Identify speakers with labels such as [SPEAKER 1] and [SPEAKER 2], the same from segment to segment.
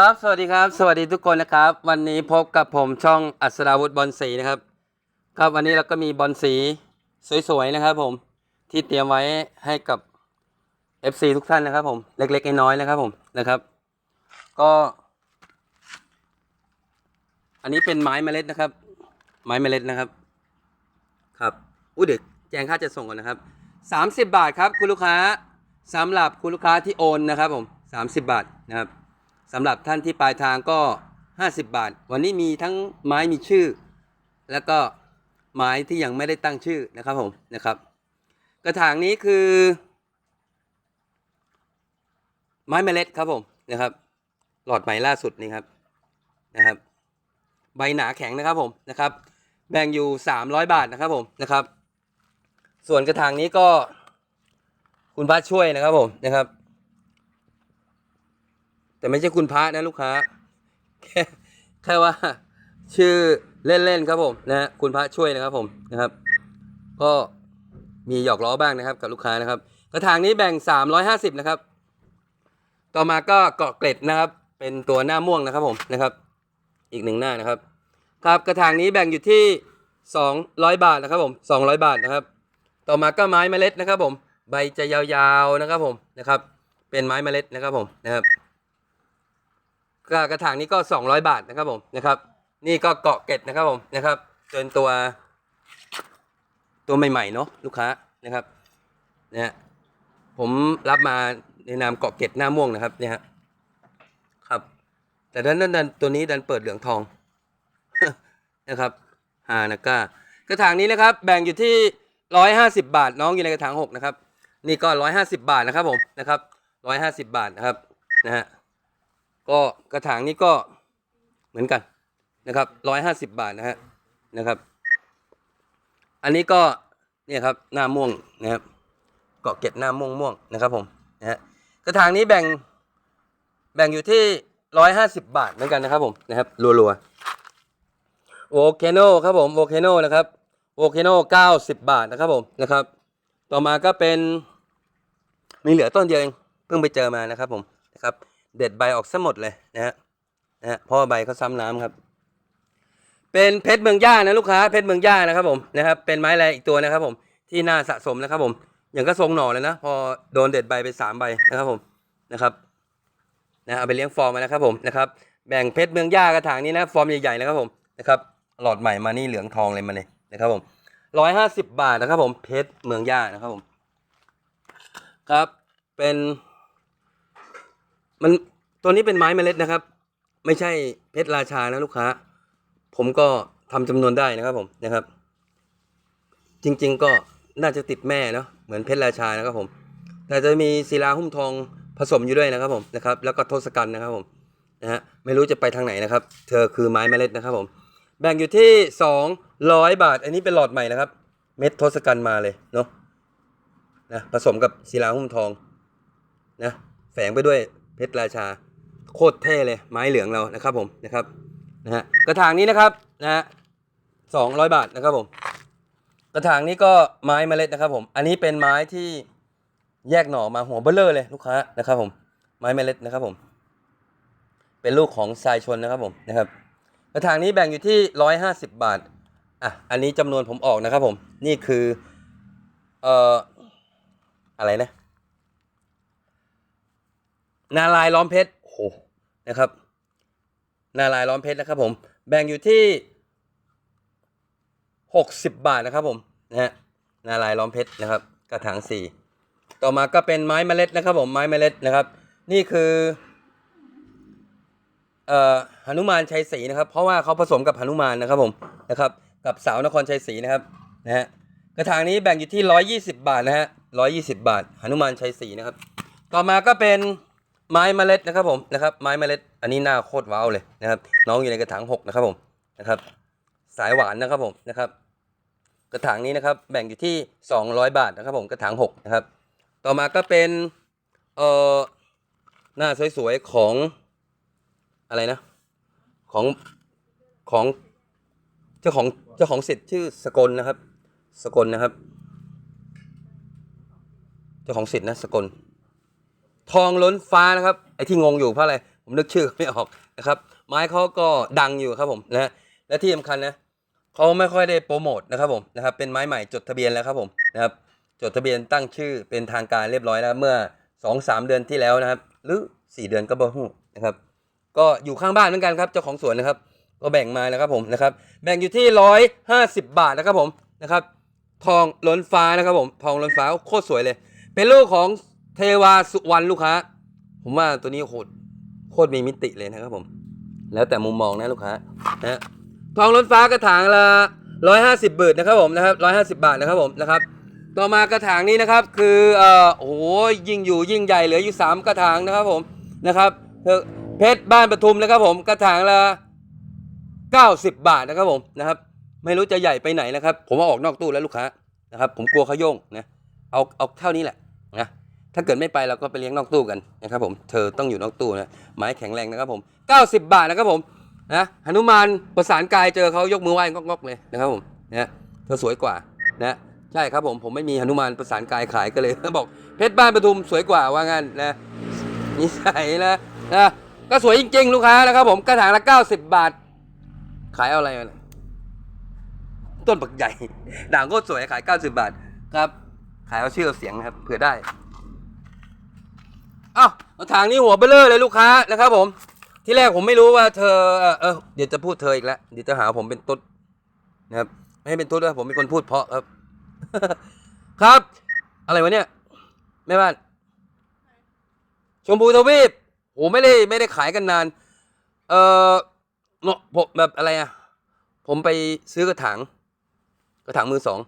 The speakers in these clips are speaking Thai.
[SPEAKER 1] ครับ สวัสดีครับ สวัสดีทุกคนนะครับ วันนี้พบกับผมช่องอัศราวุธบอลสีนะครับ ครับวันนี้เราก็มีบอลสีสวยๆนะครับ ผมที่เตรียมไว้ให้กับ FC ทุกท่านนะครับ ผมเล็กๆน้อยๆนะครับ ผมนะครับ ก็ อันนี้เป็นไม้เมล็ดนะครับ ไม้เมล็ดนะครับ ครับอุ้ยเดี๋ยวแจ้งค่าจะส่งก่อนนะครับสามสิบบาทครับคุณลูกค้าสำหรับคุณลูกค้าที่โอนนะครับ ผมสามสิบบาทนะครับ สำหรับท่านที่ปลายทางก็ห้าสิบบาท วันนี้มีทั้งไม้มีชื่อ แล้วก็ไม้ที่ยังไม่ได้ตั้งชื่อนะครับผมนะครับ กระถางนี้คือ ไม้เมล็ดครับผมนะครับ หลอดใหม่ล่าสุดนี่ครับนะครับ ใบหนาแข็งนะครับผมนะครับ แบ่งอยู่สามร้อยบาทนะครับผมนะครับ ส่วนกระถางนี้ก็คุณพระช่วยนะครับผมนะครับ แต่ไม่ใช่คุณพระนะลูกค้า แค่แค่ว่า ชื่อเล่นๆครับผมนะฮะคุณพระช่วยนะครับผมนะครับ ก็มีหยอกล้อบ้างนะครับ กับลูกค้านะครับ กระถางนี้แบ่ง 350 นะครับ ต่อมาก็เกาะเกล็ดนะครับ เป็นตัวหน้าม่วงนะครับผมนะครับ อีกหนึ่งหน้านะครับ ครับกระถางนี้แบ่งอยู่ที่ 200 บาทนะครับผม 200 บาทนะครับ ต่อมาก็ไม้เมล็ดนะครับผม ใบจะยาวๆนะครับผมนะครับ เป็นไม้เมล็ดนะครับผมนะครับ ก็กระถางนี้ก็ 200 บาทนะครับผมนะครับ นี่ก็เกาะเกล็ดนะครับผมนะครับจนตัว ตัวใหม่ๆเนาะลูกค้านะครับเนะฮะผมรับมาในนามเกาะเกล็ดหน้าม่วงนะครับเนี่ยครับ แต่ด้านนั้นดันตัวนี้ดันเปิดเหลืองทองนะครับฮานาก้ากระถางนี้นะครับ แบ่งอยู่ที่ร้อยห้าสิบาท น้องอยู่ในกระถางหกนะครับ นี่ก็ร้อยห้าสิบาทนะครับผมนะครับร้อยห้าสิบาทนะครับนะฮะ ก็กระถางนี้ก็เหมือนกันนะครับร้อยห้าสิบบาทนะฮะนะครับ อันนี้ก็เนี่ยครับหน้าม่วงนะครับเกาะเก็ดหน้าม่วงม่วงนะครับผมนะฮะกระถางนี้แบ่งแบ่งอยู่ที่ร้อยห้าสิบาทเหมือนกันนะครับผมนะครับรัวๆโวเคโนครับผมโวเคโนนะครับโวเคโนเก้าสิบบาทนะครับผมนะครับ ต่อมาก็เป็นมีเหลือต้นเดียวเองเพิ่งไปเจอมานะครับผมนะครับ เด็ดใบออกซะหมดเลยนะฮะนะฮะเพราะว่าใบเขาซ้ำน้ำครับ เป็นเพชรเมืองย่านะลูกค้าเพชรเมืองย่านะครับผมนะครับเป็นไม้แรอีกตัวนะครับผมที่น่าสะสมนะครับผม อย่างก็ทรงหน่อเลยนะ พอโดนเด็ดใบไปสามใบนะครับผมนะครับนะเอาไปเลี้ยงฟอร์มมานะครับผมนะครับแบ่งเพชรเมืองย่ากระถางนี้นะฟอร์มใหญ่ๆนะครับผมนะครับหลอดใหม่มานี่เหลืองทองเลยมาเลยนะครับผมร้อยห้าสิบบาทนะครับผมเพชรเมืองย่านะครับผม ครับเป็น มันตัวนี้เป็นไม้เมล็ดนะครับ ไม่ใช่เพชรราชานะลูกค้า ผมก็ทำจำนวนได้นะครับผมนะครับ จริง ๆ ก็น่าจะติดแม่เนาะเหมือนเพชรราชานะครับผม แต่จะมีศิลาหุ้มทองผสมอยู่ด้วยนะครับผมนะครับ แล้วก็ทศกัณฐ์นะครับผมนะฮะไม่รู้จะไปทางไหนนะครับ เธอคือไม้เมล็ดนะครับผม แบ่งอยู่ที่สองร้อยบาท อันนี้เป็นหลอดใหม่นะครับ เม็ดทศกัณฐ์มาเลยเนาะนะผสมกับศิลาหุ้มทองนะแฝงไปด้วย เพชรราชาโคตรเท่เลยไม้เหลืองเรานะครับผมนะครับนะฮะกระถางนี้นะครับนะฮะสองร้อยบาทนะครับผม กระถางนี้ก็ไม้เมล็ดนะครับผม อันนี้เป็นไม้ที่แยกหน่อมาหัวเบลเลอร์เลยลูกค้านะครับผม ไม้เมล็ดนะครับผม เป็นลูกของทรายชนนะครับผมนะครับ กระถางนี้แบ่งอยู่ที่ร้อยห้าสิบบาทอะอันนี้จำนวนผมออกนะครับผม นี่คือเอ่ออะไรนะ นาลายล้อมเพชรโอ้โหนะครับ นาลายล้อมเพชรนะครับผม แบ่งอยู่ที่หกสิบบาทนะครับผมนะฮะนาลายล้อมเพชรนะครับ กระถางสี่ต่อมาก็เป็นไม้เมล็ดนะครับผมไม้เมล็ดนะครับ นี่คือเอ่อหนุมานชัยศรีนะครับ เพราะว่าเขาผสมกับหนุมานนะครับผมนะครับ กับสาวนครชัยศรีนะครับนะฮะกระถางนี้แบ่งอยู่ที่ร้อยยี่สิบาทนะฮะร้อยยี่สิบาทหนุมานชัยศรีนะครับ ต่อมาก็เป็น ไม้เมล็ดนะครับผมนะครับไม้เมล็ดอันนี้หน้าโคตรว้าวเลยนะครับ น้องอยู่ในกระถางหกนะครับผมนะครับ สายหวานนะครับผมนะครับ กระถางนี้นะครับแบ่งอยู่ที่สองร้อยบาทนะครับผมกระถางหกนะครับ ต่อมาก็เป็นเอ่อหน้าสวยๆของอะไรนะ ของของเจ้าของเจ้าของสิทธิ์ชื่อสกลนะครับ สกลนะครับ เจ้าของสิทธิ์นะสกล ทองล้นฟ้านะครับไอ้ที่งงอยู่เพราะอะไรผมนึกชื่อไม่ออกนะครับไม้เขาก็ดังอยู่ครับผมนะและที่สำคัญนะเขาไม่ค่อยได้โปรโมทนะครับผมนะครับเป็นไม้ใหม่จดทะเบียนแล้วครับผมนะครับจดทะเบียนตั้งชื่อเป็นทางการเรียบร้อยแล้วเมื่อ2อสเดือนที่แล้วนะครับ หรือ 4 เดือนก็บ่ฮู้นะครับ ก็อยู่ข้างบ้านเหมือนกันครับเจ้าของสวนนะครับ ก็แบ่งมาแล้วครับผมนะครับ แบ่งอยู่ที่ร้อยห้าสิบบาทนะครับผมนะครับ ทองล้นฟ้านะครับผม ทองล้นฟ้าโคตรสวยเลย เป็นลูกของ เทวาสุวรรณลูกค้า ผมว่าตัวนี้โคตรโคตรมีมิติเลยนะครับผม แล้วแต่มุมมองนะลูกค้านะทองล้นฟ้ากระถางละร้อยห้าสิบบาทนะครับผมนะครับร้อยห้าสิบาทนะครับผมนะครับ ต่อมากระถางนี้นะครับคือเอ่อโอ้โหยิ่งอยู่ยิ่งใหญ่เหลืออยู่สามกระถางนะครับผมนะครับเพชรบ้านปทุมนะครับผมกระถางละ90บาทนะครับผมนะครับไม่รู้จะใหญ่ไปไหนนะครับ ผมเอาออกนอกตู้แล้วลูกค้านะครับ ผมกลัวเขาโยงนะเอาเอาเท่านี้แหละนะ ถ้าเกิดไม่ไปเราก็ไปเลี้ยงนอกตู้กันนะครับผม เธอต้องอยู่นอกตู้นะ ไม้แข็งแรงนะครับผม 90 บาทนะครับผมนะหนุมานประสานกายเจอเขายกมือไหว้งอกๆเลยนะครับผมนะเธอสวยกว่านะใช่ครับผมผมไม่มีหนุมานประสานกายขายก็เลยบอกเพชรบ้านปทุมสวยกว่าว่างั้นนะนิสัยนะนะก็สวยจริง ๆ ลูกค้านะครับผมกระถางละ 90 บาท ขายเอาอะไรต้นปักใหญ่ด่างโคตรสวยขาย 90 บาทครับ ขายเอาชื่อเอาเสียงครับเผื่อได้ อ้าวทางนี้หัวเบลเลอร์เลยลูกค้านะครับผม ที่แรกผมไม่รู้ว่าเธอเออเดี๋ยวจะพูดเธออีกแล้วเดี๋ยวจะหาผมเป็นตุ๊ดนะครับไม่ให้เป็นตุ๊ดนะผมเป็นคนพูดเพราะครับ ครับ อะไรวะเนี่ยแม่บ้านชมพูทวีปโอ้ไม่ได้ไม่ได้ขายกันนาน เออเนาะผมแบบอะไรอะผมไปซื้อกระถางกระถางมือสอง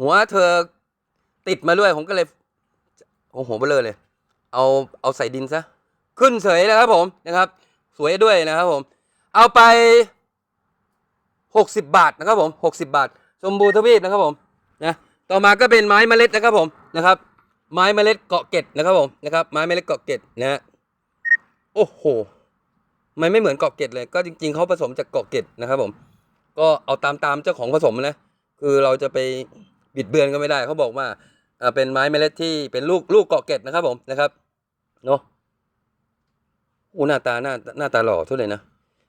[SPEAKER 1] หัวเธอติดมาด้วยผมก็เลยโอ้โหเบลอเลย เอาเอาใส่ดินซะขึ้นเฉยนะครับผมนะครับ สวยด้วยนะครับผม เอาไปหกสิบบาทนะครับผมหกสิบาท ชมบูทวีปนะครับผมนะต่อมาก็เป็นไม้เมล็ดนะครับผมนะครับ ไม้เมล็ดเกาะเกร็ดนะครับผมนะครับ ไม้เมล็ดเกาะเกร็ดนะฮะโอ้โหมันไม่เหมือนเกาะเกร็ดเลย ก็จริง ๆเขาผสมจากเกาะเกร็ดนะครับผม ก็เอาตามตามเจ้าของผสมนะคือเราจะไปบิดเบือนก็ไม่ได้เขาบอกว่าเป็นไม้เมล็ดที่เป็นลูกลูกเกาะเกร็ดนะครับผมนะครับ เนาะอู้หน้าตาหน้าหน้าตาหล่อทุกเลยนะ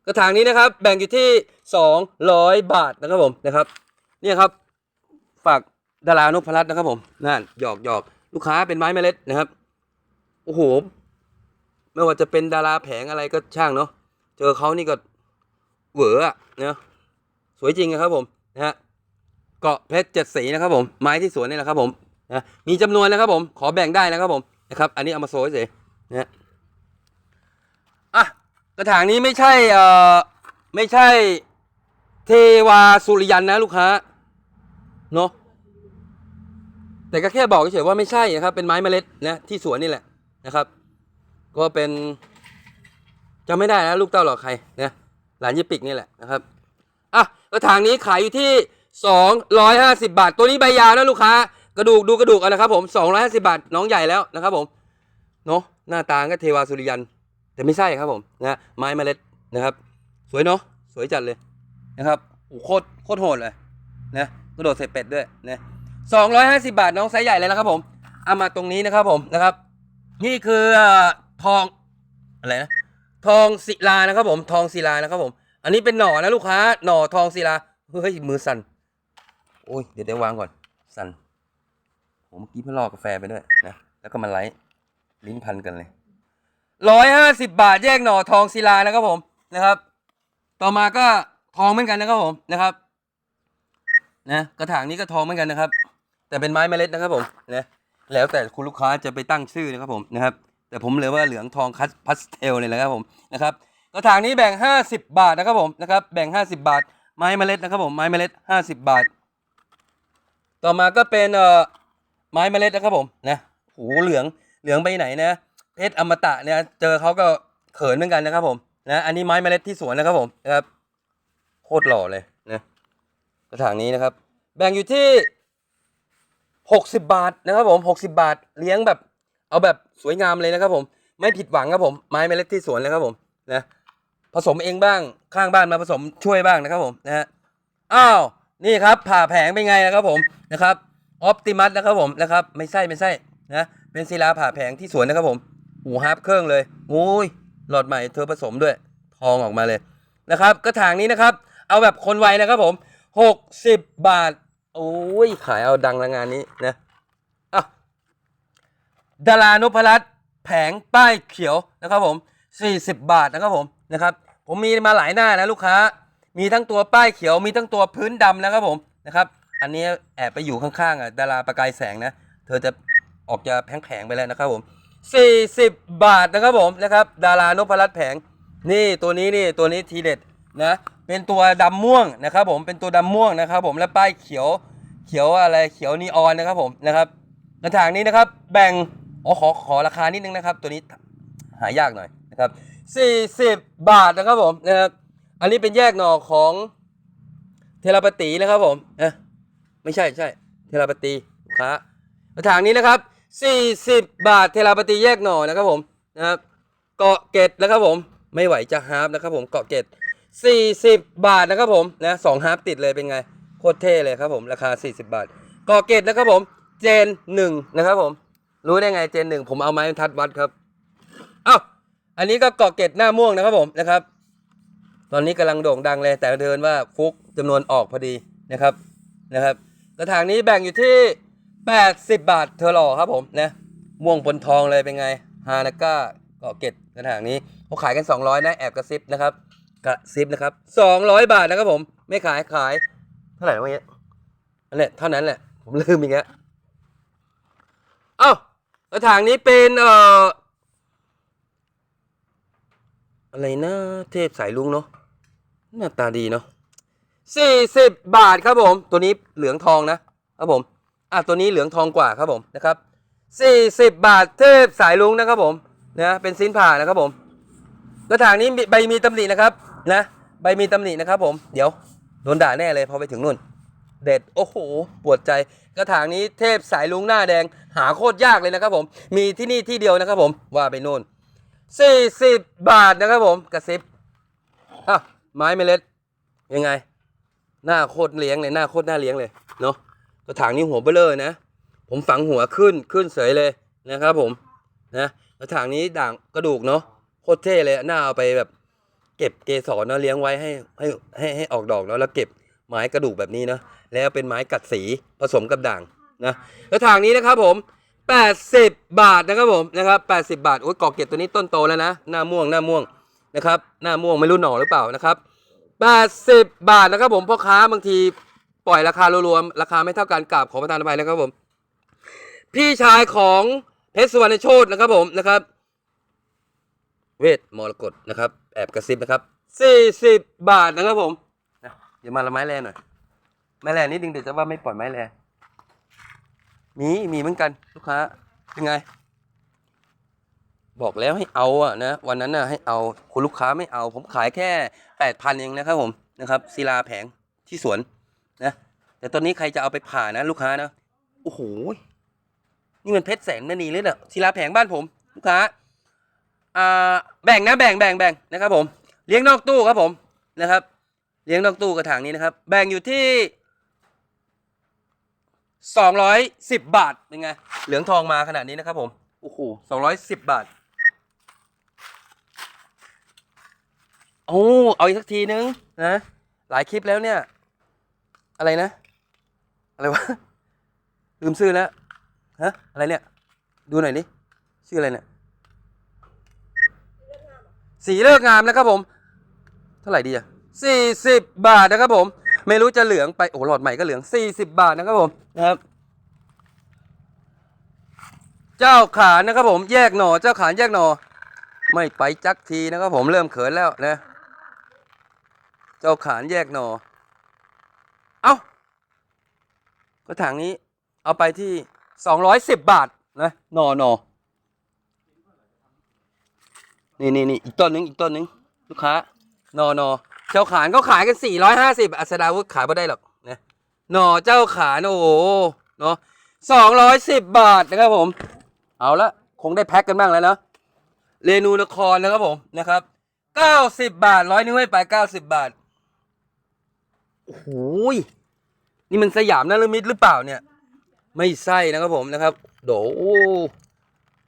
[SPEAKER 1] กระถางนี้นะครับ แบ่งอยู่ที่สองร้อยบาทนะครับผมนะครับเนี่ยครับฝากดารานพรัตน์นะครับผมนั่นหยอกหยอกลูกค้าเป็นไม้เมล็ดนะครับโอ้โหไม่ว่าจะเป็นดาราแผงอะไรก็ช่างเนาะเจอเขานี่ก็เหวอะเนาะสวยจริงนะครับผมนะฮะเกาะเพชรเจ็ดสีนะครับผมไม้ที่สวนนี่แหละครับผมนะมีจำนวนนะครับผมขอแบ่งได้นะครับผมนะครับอันนี้เอามาโซ่เฉย นะฮะอะกระถางนี้ไม่ใช่เอ่อไม่ใช่เทวาสุริยันนะลูกค้าเนาะแต่ก็แค่บอกเฉยๆว่าไม่ใช่นะครับ เป็นไม้เมล็ดนะที่สวนนี่แหละนะครับ ก็เป็นจำไม่ได้นะลูกเต้าหรอกใครนะหลานยิปิกนี่แหละนะครับอะกระถางนี้ขายอยู่ที่สองร้อยห้าสิบาท ตัวนี้ใบยาวนะลูกค้ากระดูกดูกระดูกอานะครับผมสองร้อยห้าสิบาทน้องใหญ่แล้วนะครับผมเนาะ หน้าตาก็เทวาสุริยัน แต่ไม่ใช่ครับผมนะไม้เมล็ดนะครับ สวยเนาะสวยจัดเลยนะครับโอ้โคตรโคตรโหดเลยนะกระโดดใส่เป็ดด้วยนะสองร้อยห้าสิบาทน้องไซส์ใหญ่เลยนะครับผมเอามาตรงนี้นะครับผมนะครับ นี่คือเอ่อทองอะไรนะทองศิลานะครับผมทองศิลานะครับผม อันนี้เป็นหน่อนะลูกค้าหน่อทองศิลาเฮ้ยมือสั่นโอ้ยเดี๋ยวเดี๋ยววางก่อนสั่นผมเมื่อกี้เพิ่งลอกกาแฟไปด้วยนะแล้วก็มาไลฟ์ ลิ้นพันกันเลยร้อยห้าสิบบาทแยกหน่อทองศิลานะครับผมนะครับ ต่อมาก็ทองเหมือนกันนะครับผมนะครับนะกระถางนี้ก็ทองเหมือนกันนะครับ แต่เป็นไม้เมล็ดนะครับผมนะแล้วแต่คุณลูกค้าจะไปตั้งชื่อนะครับผมนะครับ แต่ผมเหลือว่าเหลืองทองคัสพัสเทลเลยนะครับผมนะครับกระถางนี้แบ่ง 50 บาทนะครับผมนะครับแบ่ง 50 บาท ไม้เมล็ดนะครับผมไม้เมล็ด 50 บาท ต่อมาก็เป็นเอ่อไม้เมล็ดนะครับผมนะโหเหลือง เหลืองไปไหนนะเพชรอมตะเนี่ยเจอเขาก็เขินเหมือนกันนะครับผมนะอันนี้ไม้เมล็ดที่สวนนะครับผมนะครับโคตรหล่อเลยนะกระถางนี้นะครับ แบ่งอยู่ที่หกสิบาทนะครับผมหกสิบาทเลี้ยงแบบ เอาแบบสวยงามเลยนะครับผม ไม่ผิดหวังครับผม ไม้เมล็ดที่สวนเลยครับผมนะผสมเองบ้างข้างบ้านมาผสมช่วยบ้างนะครับผมนะฮะอ้าวนี่ครับผ่าแผงเป็นไงนะครับผมนะครับออปติมัสนะครับผมนะครับ ไม่ใช่ไม่ใช่ นะเป็นศิลาผ่าแผงที่สวนนะครับผมหูฮาร์ปเครื่องเลยโอ้ยหลอดใหม่เธอผสมด้วย ทองออกมาเลยนะครับ กระถางนี้นะครับ เอาแบบคนไวนะครับผมหกสิบบาท โอ้ยขายเอาดังละงานนี้นะอะดารานพรัตน์แผงป้ายเขียวนะครับผม 40 บาทนะครับผมนะครับ ผมมีมาหลายหน้านะลูกค้า มีทั้งตัวป้ายเขียวมีทั้งตัวพื้นดำนะครับผมนะครับ อันนี้แอบไปอยู่ข้างๆอะดาราประกายแสงนะ เธอจะ ออกจะแผงๆไปแล้วนะครับผม40 บาทนะครับผมนะครับ ดารานพรัตน์แผงนี่ตัวนี้นี่ตัวนี้ทีเด็ดนะเป็นตัวดำม่วงนะครับผมเป็นตัวดำม่วงนะครับ ผมและป้ายเขียวเขียวอะไรเขียวนีออนนะครับผมนะครับกระถางนี้นะครับ แบ่งอ๋อขอขอราคานิดนึงนะครับ ตัวนี้หายากหน่อยนะครับ 40 บาทนะครับผมนะครับอันนี้เป็นแยกหน่อของเทราปตีนะครับผมนะไม่ใช่ใช่เทราปตีลูกค้ากระถางนี้นะครับ 40 บาทเทราปตีแยกหน่อนะครับผมนะครับเกาะเกตนะครับผมไม่ไหวจะฮาร์ฟนะครับผมเกาะเกต40 บาทนะครับผมนะสองฮาร์ฟติดเลยเป็นไงโคตรเท่เลยครับผมราคา 40 บาทเกาะเกตนะครับผมเจน1นะครับผมรู้ได้ไงเจนหนึ่งผมเอาไม้บรรทัดวัดครับเอ้าอันนี้ก็เกาะเกตหน้าม่วงนะครับผมนะครับ ตอนนี้กำลังโด่งดังเลย แต่เดินว่าฟุกจำนวนออกพอดีนะครับนะครับกระถางนี้แบ่งอยู่ที่ 80 บาทเธอหล่อครับผมนะม่วงปนทองเลยเป็นไงฮานาก้าเกาะเกตกระถางนี้เขาขายกัน 200 นะ แอบกระซิบนะครับกระซิบนะครับ 200 บาทนะครับผม ไม่ขายขาย เท่าไหร่วะเนี้ยอันนี้เท่านั้นแหละ ผมลืมอีกแล้วเอ้ากระถางนี้เป็นเอ่ออะไรนะเทพสายลุงเนาะหน้าตาดีเนาะสี่สิบบาทครับผม ตัวนี้เหลืองทองนะครับผม อะตัวนี้เหลืองทองกว่าครับผมนะครับสี่สิบบาทเทพสายลุงนะครับผมนะเป็นสินผ่านะครับผมกระถางนี้ใบมีตำหนินะครับนะใบมีตำหนินะครับผมเดี๋ยวโดนด่าแน่เลยพอไปถึงนู่น เด็ดโอ้โหปวดใจกระถางนี้เทพสายลุงหน้าแดงหาโคตรยากเลยนะครับผมมีที่นี่ที่เดียวนะครับผมว่าไปนู่น 40 บาทนะครับผมกระซิบอะไม้เมล็ดยังไง หน้าโคตรเลี้ยงเลยหน้าโคตรหน้าเลี้ยงเลยเนาะ กระถางนี้หัวเบลเลอร์นะ ผมฝังหัวขึ้นขึ้นเสยเลยนะครับ ผมนะกระถางนี้ด่างกระดูกเนาะโคตรเท่เลยน้าเอาไปแบบเก็บเกสรเนาะเลี้ยงไว้ให้ให้ให้ให้ออกดอกเนาะแล้วเก็บไม้กระดูกแบบนี้เนาะแล้วเป็นไม้กัดสีผสมกับด่างนะกระถางนี้นะครับผม80 บาทนะครับผมนะครับ80 บาทโอ้ยกอกเก็บตัวนี้ต้นโตแล้วนะหน้าม่วงหน้าม่วงนะครับหน้าม่วงไม่รู้หน่อหรือเปล่านะครับ80 บาทนะครับผมพ่อค้าบางที ปล่อยราคารวมๆราคาไม่เท่ากันกราบขอประทานอภัยนะครับผม พี่ชายของเพชรสุวรรณโชตนะครับผมนะครับ เวทมรกตนะครับ แอบกระซิบนะครับ40บบาทนะครับผมนะเดี๋ยวมาละไม้แรงหน่อยไม้แรงนิดนึงเดี๋ยวจะว่าไม่ปล่อยไม้แรงมีมีเหมือนกันลูกค้าเป็นไง บอกแล้วให้เอาอะนะวันนั้นน่ะให้เอาคุณลูกค้าไม่เอา ผมขายแค่แปดพันเองนะครับผมนะครับศิลาแผงที่สวน นะแต่ตอนนี้ใครจะเอาไปผ่านะลูกค้านะโอ้โหนี่มันเพชรแสนมณีเลยเนอะศิลาแผงบ้านผม ลูกค้าอ่าแบ่งนะแบ่งแบ่งแบ่งนะครับ ผม เลี้ยงนอกตู้ครับผมนะครับ เลี้ยงนอกตู้กระถางนี้นะครับ แบ่งอยู่ที่สองร้อยสิบบาทเป็นไงเหลืองทองมาขนาดนี้นะครับ ผมโอ้โหสองร้อยสิบบาทโอ้เอาอีกสักทีนึงนะหลายคลิปแล้วเนี่ย อะไรนะ อะไรวะ ลืมชื่อแล้ว ฮะ อะไรเนี่ย ดูหน่อยดิ ชื่ออะไรเนี่ย สีเลิกงามนะครับผม เท่าไหร่ดีอะสี่สิบบาทนะครับผม ไม่รู้จะเหลืองไป โอ้หลอดใหม่ก็เหลืองสี่สิบบาทนะครับผม นะครับ เจ้าขานนะครับผม แยกหน่อ เจ้าขานแยกหน่อ ไม่ไปจักทีนะครับผม เริ่มเขินแล้วนะ เจ้าขานแยกหนอ เอากระถางนี้เอาไปที่สองร้อยสิบบาทนะหนอหนอนี่นี่นี่อีกต้นหนึงอีกต้นหนึงลูกค้าหนอหนอเจ้าขานเขาขายกันสี่ร้อยห้าสิบอัศดาวุฒขายไม่ได้หรอกนะหนอเจ้าขานโอ้โหเนาะสองร้อยสิบบาทนะครับผม เอาละคงได้แพ็คกันบ้างแล้วเนาะเรนูนครนะครับผมนะครับเก้าสิบบาทร้อยนิ้วให้ไปเก้าสิบบาทโอ้โหย นี่มันสยามนฤมิตหรือเปล่าเนี่ย ไม่ใช่นะครับผมนะครับ โด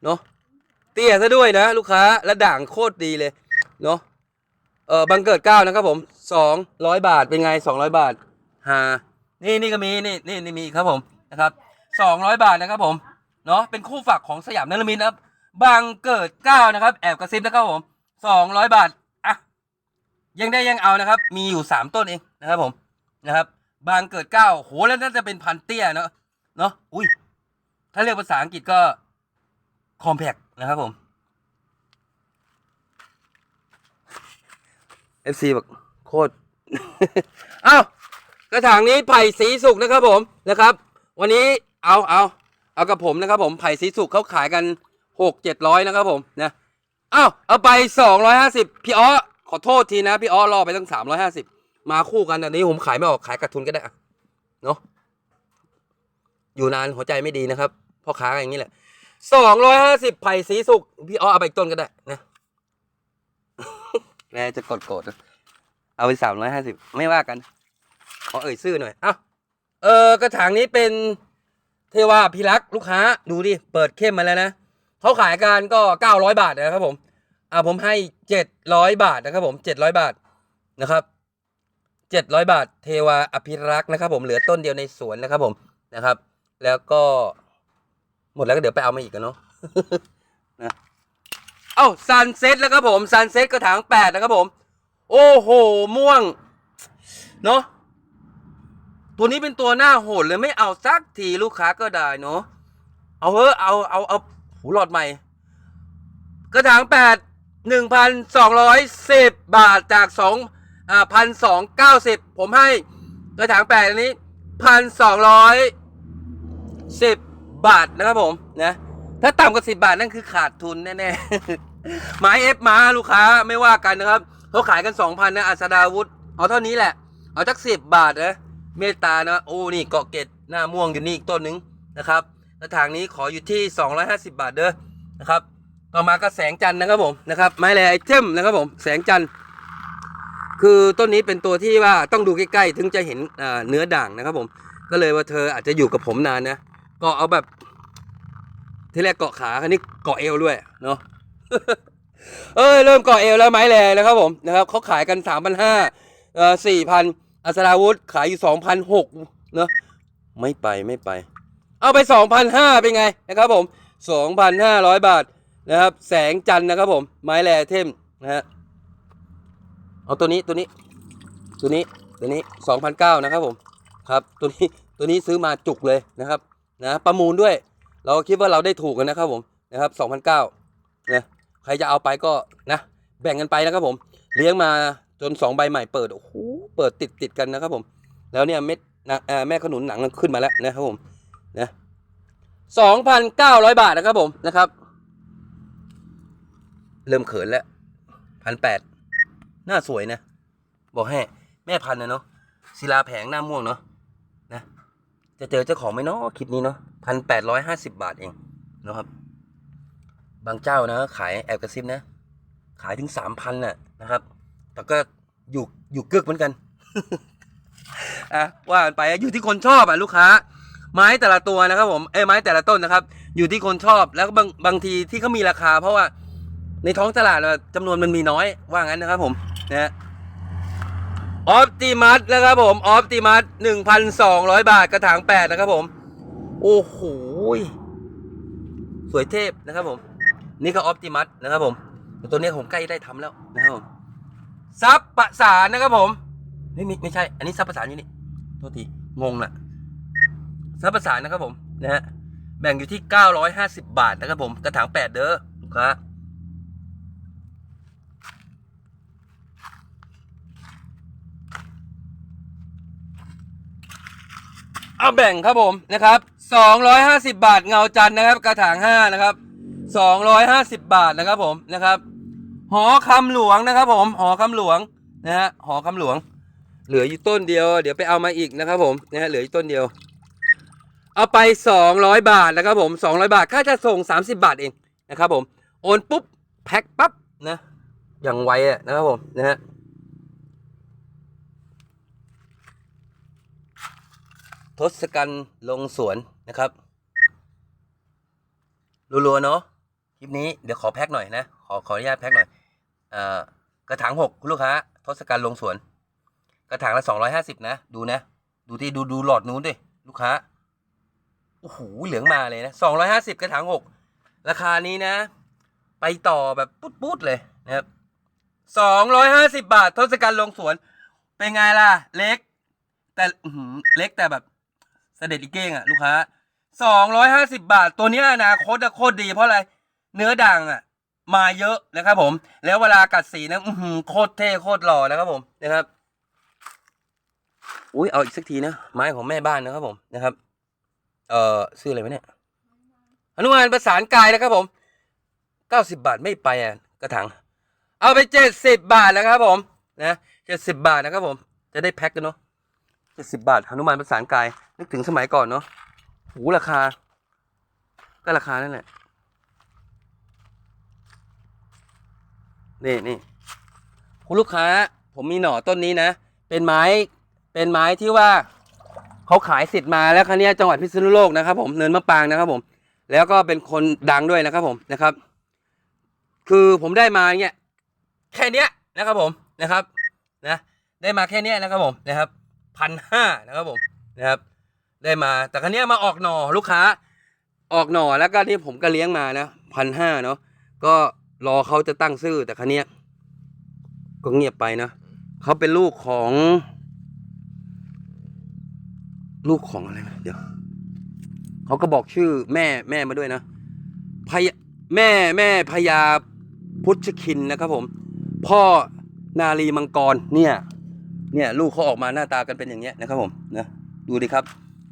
[SPEAKER 1] เนาะเตี้ยซะด้วยนะ ลูกค้าและด่างโคตรดีเลยเนาะเออบังเกิดเก้านะครับผมสองร้อยบาทเป็นไงสองร้อยบาทฮานี่นี่ก็มีนี่นี่นี่มีครับผมนะครับสองร้อยบาทนะครับผมเนาะเป็นคู่ฝักของสยามนรมิตนะครับบังเกิดเก้านะครับ แอบกระซิบนะครับผมสองร้อยบาทอะยังได้ยังเอานะครับ มีอยู่สามต้นเองนะครับผมนะครับ บางเกิดเก้าโหแล้วน่าจะเป็นพันเตี้ยเนาะเนาะอุ้ย ถ้าเรียกภาษาอังกฤษก็คอมแพกนะครับผม FC บอกโคตรอ้าวกระถางนี้ไผ่สีสุกนะครับผมนะครับ วันนี้เอาเอาเอากับผมนะครับ ผมไผ่สีสุกเขาขายกันหกเจ็ดร้อยนะครับผมนะอ้าวเอาไปสองร้อยห้าสิบพี่อ้อขอโทษทีนะ พี่อ้อรอไปตั้งสามร้อยห้าสิบ มาคู่กันอันนี้ผมขายไม่ออกขายกัดทุนก็ได้อะเนาะอยู่นานหัวใจไม่ดีนะครับพ่อค้าอย่างนี้แหละสองร้อยห้าสิบไผ่สีสุกพี่อ้อเอาไปอีกต้นก็ได้นะแม่จะกดโกรธนะเอาไปสามร้อยห้าสิบไม่ว่ากันขอเอ่ยชื่อหน่อยเอ้าเออกระถางนี้เป็นเทวาพิรักษ์ลูกค้าดูดิเปิดเข้มมาแล้วนะเขาขายกันก็เก้าร้อยบาทนะครับผมอ่าผมให้เจ็ดร้อยบาทนะครับผมเจ็ดร้อยบาทนะครับ เจ็ดร้อยบาท เทวาอภิรักษ์นะครับผมเหลือต้นเดียวในสวนนะครับผมนะครับ แล้วก็หมดแล้วก็เดี๋ยวไปเอามาอีกกันเนาะนะเอ้าซันเซ็ตแล้วครับผมซันเซ็ตกระถางแปดนะครับผม โอ้โห ม่วง เนาะตัวนี้เป็นตัวหน้าโหดเลยไม่เอาสักทีลูกค้าก็ได้เนาะเอาเถอเอาเอาเอาหูหลอดใหม่ กระถางแปดหนึ่งพันสองร้อยสิบบาทจากสอง อ่าพันสองเก้าสิบผมให้กระถางแปดอันนี้พันสองร้อยสิบบาทนะครับผมนะถ้าต่ำกว่าสิบาทนั่นคือขาดทุนแน่ๆไม้เอฟมาลูกค้าไม่ว่ากันนะครับเขาขายกันสองพันนะอัศดาวุธเอาเท่านี้แหละ เอาจักสิบบาทนะเมตตานะโอ้นี่เกาะเกตหน้าม่วงอยู่นี่อีกต้นหนึงนะครับกระถางนี้ขออยู่ที่ 250 บาทเด้อนะครับต่อมาก็แสงจันทร์นะครับผมนะครับไม้แลไอเทมนะครับผมแสงจันทร์ คือต้นนี้เป็นตัวที่ว่าต้องดูใกล้ๆ ถึงจะเห็นเนื้อด่างนะครับผม ก็เลยว่าเธออาจจะอยู่กับผมนานนะก็เอาแบบที่แรกเกาะขาคันนี้เกาะเอวด้วยเนาะเอ้ยเริ่มเกาะเอวแล้วไม้แลแล้วครับผมนะครับเขาขายกันสามพันห้าเอ่อสี่พันอัศราวุธขายอยู่สองพันหกเนาะไม่ไปไม่ไป เอาไปสองพันห้าเป็นไงนะครับผมสองพันห้าร้อยบาทนะครับ แสงจันทร์นะครับผม ไม้แลเทมนะฮะ เอาตัวนี้ตัวนี้ ตัวนี้ตัวนี้สองพันเก้านะครับผมครับตัวนี้ตัวนี้ซื้อมาจุกเลยนะครับนะประมูลด้วย เราคิดว่าเราได้ถูกกันนะครับผมนะครับสองพันเก้านะใครจะเอาไปก็นะแบ่งกันไปนะครับผม เลี้ยงมาจนสองใบใหม่เปิดโอ้โหเปิดติดติดกันนะครับผม แล้วเนี่ยเม็ดนะแม่ขนุนหนังขึ้นมาแล้วนะครับผมนะสองพันเก้าร้อยบาทนะครับผมนะครับ เริ่มเขินแล้วพันแปด หน้าสวยนะ บอกให้แม่พันธุ์นะเนาะศิลาแผงหน้าม่วงเนาะนะ จะเจอเจ้าของไหมเนาะคลิปนี้เนาะพันแปดร้อยห้าสิบาทเองนะครับ บางเจ้านะ ขายแอบกระซิบนะ ขายถึงสามพันน่ะนะครับ แต่ก็อยู่อยู่เกือกเหมือนกันอะว่ากันไปอยู่ที่คนชอบอะลูกค้า ไม้แต่ละตัวนะครับผมเอ้ไม้แต่ละต้นนะครับ อยู่ที่คนชอบแล้วก็บางบางทีที่เขามีราคา เพราะว่า ในท้องตลาดอะจำนวนมันมีน้อยว่างั้นนะครับผมนะฮะออปติมัสนะครับผมออปติมัสหนึ่งพันสองร้อยบาทกระถางแปดนะครับผม โอ้โหสวยเทพนะครับผม นี่ก็ออปติมัสนะครับผมตัวนี้ผมใกล้ได้ทำแล้วนะครับผมซับประสานนะครับผมไม่มีไม่ใช่ อันนี้ซับประสานอยู่นี่โทษทีงงน่ะซับประสานนะครับผมนะฮะแบ่งอยู่ที่เก้าร้อยห้าสิบบาทนะครับผมกระถางแปดเด้อลูกค้า เอาแบ่งครับผมนะครับสองร้อยห้าสิบาทเงาจันนะครับ กระถางห้านะครับสองร้อยห้าสิบาทนะครับผมนะครับ หอคำหลวงนะครับ ผมหอคำหลวงนะฮะหอคำหลวง เหลืออยู่ต้นเดียว เดี๋ยวไปเอามาอีกนะครับ ผมนะฮะเหลืออยู่ต้นเดียว เอาไปสองร้อยบาทนะครับผมสองร้อยบาทค่าจะส่งสามสิบาทเองนะครับ ผมโอนปุ๊บแพ็คปั๊บนะอย่างไวอะนะครับผมนะฮะ ทศกัณฐ์ลงสวนนะครับรัวๆเนาะคลิปนี้เดี๋ยวขอแพ็คหน่อยนะ ขอขออนุญาตแพ็คหน่อยอ่อกระถางหกลูกค้าทศกัณฐ์ลงสวน กระถางละสองร้อยห้าสิบนะ ดูนะ ดูที่ดูดูหลอดนู้นดิลูกค้าโอ้โหเหลืองมาเลยนะสองร้อยห้าสิบกระถางหกราคานี้นะ ไปต่อแบบปุ๊ดปุ๊ดๆเลยนะครับสองร้อยห้าสิบาททศกัณฐ์ลงสวน เป็นไงล่ะ เล็ก แต่เล็กแต่แบบ เสด็จอีเก้งอะลูกค้าสองร้อยห้าสิบาท ตัวนี้อนาคตโคตรดีเพราะอะไร เนื้อด่างอะ มาเยอะนะครับผม แล้วเวลากัดสีนะอื้อหือโคตรเท่โคตรหล่อนะครับผมนะครับอุ้ยเอาอีกสักทีนะไม้ของแม่บ้านนะครับผมนะครับ เอ่อซื้ออะไรวะเนี่ยอนุมานประสานกายนะครับผมเก้าสิบบาทไม่ไปอะกระถางเอาไปเจ็ดสิบบาทนะครับผมนะเจ็ดสิบบาทนะครับผม จะได้แพ็คกันเนาะ เจ็ดสิบาทหนุมานประสานกาย นึกถึงสมัยก่อนเนาะหูราคา ก็ราคานั่นแหละ นี่นี่คุณลูกค้า ผมมีหน่อต้นนี้นะ เป็นไม้ เป็นไม้ที่ว่าเขาขายสิทธิ์มาแล้วครั้นี้จังหวัดพิษณุโลกนะครับ ผมเนินมะปรางนะครับ ผม แล้วก็เป็นคนดังด้วยนะครับ ผมนะครับ คือผมได้มาเนี่ยแค่เนี้ยนะครับผมนะครับ นะ ได้มาแค่เนี้ยนะครับผมนะครับ พันห้านะครับผมนะครับได้มาแต่ครั้นี้มาออกหน่อลูกค้าออกหน่อแล้วก็ที่ผมก็เลี้ยงมานะพันห้าเนาะก็รอเขาจะตั้งซื่อแต่ครั้นี้ก็เงียบไปนะเขาเป็นลูกของ ลูกของอะไรนะเดี๋ยวเขาก็บอกชื่อแม่แม่มาด้วยนะพยแม่แม่พญาพุทธคินนะครับผม พ่อนาลีมังกรเนี่ย เนี่ยลูกเขาออกมาหน้าตากันเป็นอย่างเงี้ยนะครับผมนะดูดิครับ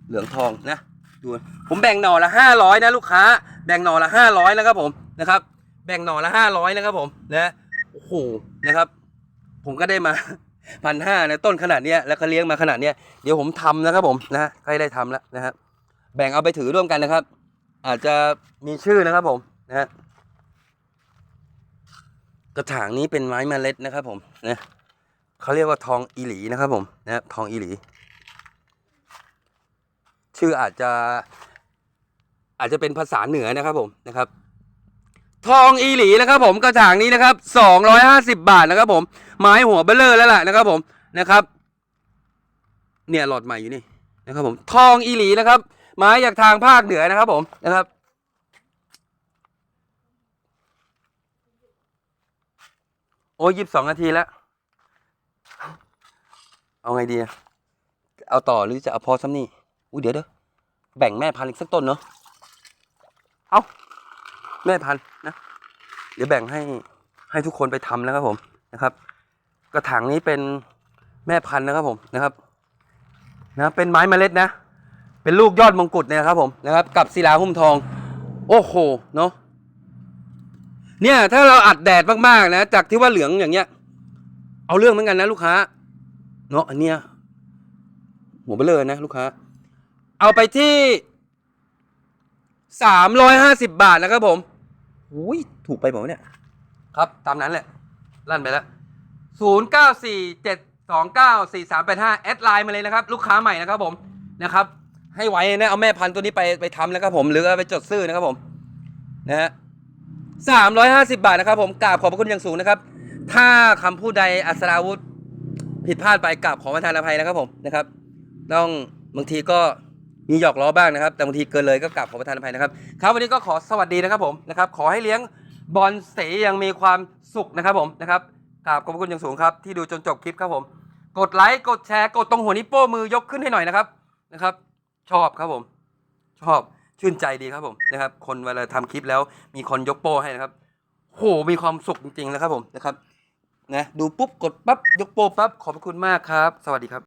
[SPEAKER 1] เหลืองทองนะดูผมแบ่งหน่อละห้าร้อยนะลูกค้า แบ่งหน่อละห้าร้อยนะครับผมนะครับ แบ่งหน่อละห้าร้อยนะครับผมนะโอ้โหนะครับ ผมก็ได้มาพันห้านะต้นขนาดเนี้ยแล้วก็เลี้ยงมาขนาดเนี้ยเดี๋ยวผมทำนะครับผมนะใกล้ได้ทำแล้วนะครับแบ่งเอาไปถือร่วมกันนะครับ อาจจะมีชื่อนะครับผมนะฮะกระถางนี้เป็นไม้เมล็ดนะครับผมนะ เขาเรียกว่าทองอีหลีนะครับผมนะทองอีหลี ชื่ออาจจะ อาจจะเป็นภาษาเหนือนะครับผมนะครับ ทองอีหลีนะครับ ผมกระถางนี้นะครับสองร้อยห้าสิบาทนะครับผมไม้หัวเบลเลอร์แล้วล่ะนะครับ ผมนะครับ เนี่ยหลอดใหม่อยู่นี่นะครับ ผมทองอีหลีนะครับ ไม้จากทางภาคเหนือนะครับ ผมนะครับโอ้ยยิบสองนาทีแล้ว เอาไงดีเอาต่อหรือจะเอาพอซ้ำนี่อุ้ยเดี๋ยวเดี๋ยแบ่งแม่พันธุ์อีกสักต้นเนาะเอาแม่พันธุ์นะเดี๋ยวแบ่งให้ให้ทุกคนไปทำนะครับผมนะครับ กระถางนี้เป็นแม่พันธุ์นะครับผมนะครับนะเป็นไม้เมล็ดนะ เป็นลูกยอดมงกุฎเนี่ยครับผมนะครับ กับศิลาหุ้มทอง โอ้โหเนาะเนี่ยถ้าเราอัดแดดมากๆนะ จากที่ว่าเหลืองอย่างเงี้ย เอาเรื่องเหมือนกันนะลูกค้า เนาะอันเนี้ยหัวเบลอนะ ลูกค้า เอาไปที่สามร้อยห้าสิบบาทนะครับผมอุ้ยถูกไปหมดเนี่ย ครับตามนั้นแหละ ลั่นไปแล้วศูนย์เก้าสี่เจ็ดสองเก้าสี่สามแปดห้าแอดไลน์มาเลยนะครับ ลูกค้าใหม่นะครับผมนะครับ ให้ไว้นะเอาแม่พันธุ์ตัวนี้ไปไปทำนะครับผมหรือเอาไปจดซื้อนะครับผมนะฮะสามร้อยห้าสิบาทนะครับผมกราบขอบพระคุณอย่างสูงนะครับ ถ้าคำพูดใดอัศราวุธ ผิดพลาดไปกราบขอประทานอภัยนะครับผมนะครับ ต้องบางทีก็มีหยอกล้อบ้างนะครับ แต่บางทีเกินเลยก็กราบขอประทานอภัยนะครับ ครับวันนี้ก็ขอสวัสดีนะครับผมนะครับ ขอให้เลี้ยงบอลเสยังมีความสุขนะครับผมนะครับกราบขอบพระคุณอย่างสูงครับ ที่ดูจนจบคลิปครับผม กดไลค์กดแชร์กดตรงหัวนิ้วโป้มือยกขึ้นให้หน่อยนะครับนะครับ ชอบครับผม ชอบชื่นใจดีครับผมนะครับ คนเวลาทำคลิปแล้วมีคนยกโป้ให้นะครับโหมีความสุขจริงๆนะครับผมนะครับ นะดูปุ๊บกดปั๊บยกโปรปั๊บขอบพระคุณมากครับ สวัสดีครับ